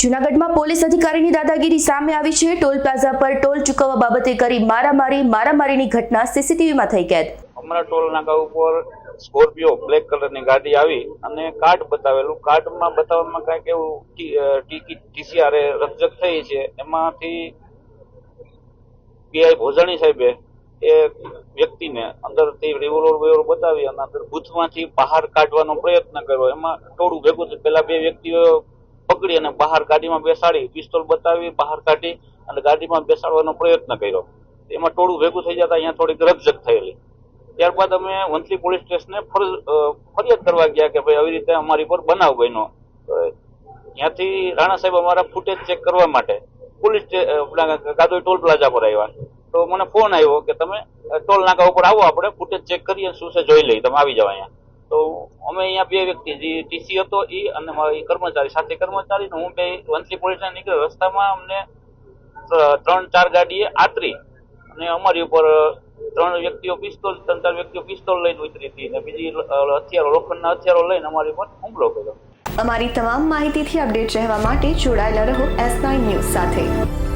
જૂનાગઢમાં પોલીસ અધિકારીની દાદાગીરી સામે આવી છે. ટોલ પ્લાઝા પર ટોલ ચૂકવવા બાબતે કરી મારામારી. મારામારીની ઘટના સીસીટીવીમાં થઈ કેદ. અમારા ટોલ નાકા ઉપર સ્કોર્પિયો બ્લેક કલરની ગાડી આવી અને કાર્ડ બતાવેલું. કાર્ડમાં બતાવવામાં કાંઈક એવું ટિકિટ ટીસીઆર રકજક થઈ છે. એમાંથી પીઆઈ ભોજાણી સાહેબે એ વ્યક્તિને અંદરથી રિવોલ્વર વેવર બતાવી અને અંદર બૂથમાંથી બહાર કાઢવાનો પ્રયત્ન કર્યો. એમાં ટોળું ભેગું થયું. પેલા બે વ્યક્તિઓ પકડી અને બહાર ગાડીમાં બેસાડી, પિસ્તોલ બતાવી, બહાર કાઢી અને ગાડીમાં બેસાડવાનો પ્રયત્ન કર્યો. એમાં ટોળું ભેગું થઈ જતા અહીંયા થોડીક રકઝક થયેલી. ત્યારબાદ અમે વંથલી પોલીસ સ્ટેશને ફર- ફરિયાદ કરવા ગયા કે ભાઈ આવી રીતે અમારી પર બનાવ બન્યો. ત્યાંથી રાણા સાહેબ અમારા ફૂટેજ ચેક કરવા માટે પોલીસ કાદોઈ ટોલ પ્લાઝા પર આવ્યા. તો મને ફોન આવ્યો કે તમે ટોલ નાકા ઉપર આવો આપણે, ફૂટેજ ચેક કરીએ શું છે જોઈ લઈએ. તમે આવી જાઓ અહીંયા. તો અમે અહીંયા બે વ્યક્તિ, જે ટીસી હતો એ અને મારી કર્મચારી, સાથે કર્મચારી હું બે વંથલી પોલીસ નીકળ્યો. રસ્તામાં અમને ત્રણ, ચાર ગાડીએ આતરી અને અમારી ઉપર ત્રણ વ્યક્તિઓ પિસ્તોલ, ત્રણ, ચાર વ્યક્તિઓ પિસ્તોલ લઈને ઉતરી હતી અને બીજી હથિયારો, લોખંડના હથિયારો લઈને અમારી ઉપર હુમલો કર્યો. અમારી તમામ માહિતીથી અપડેટ રહેવા માટે જોડાયેલા રહો એસ નાઇન ન્યૂઝ સાથે.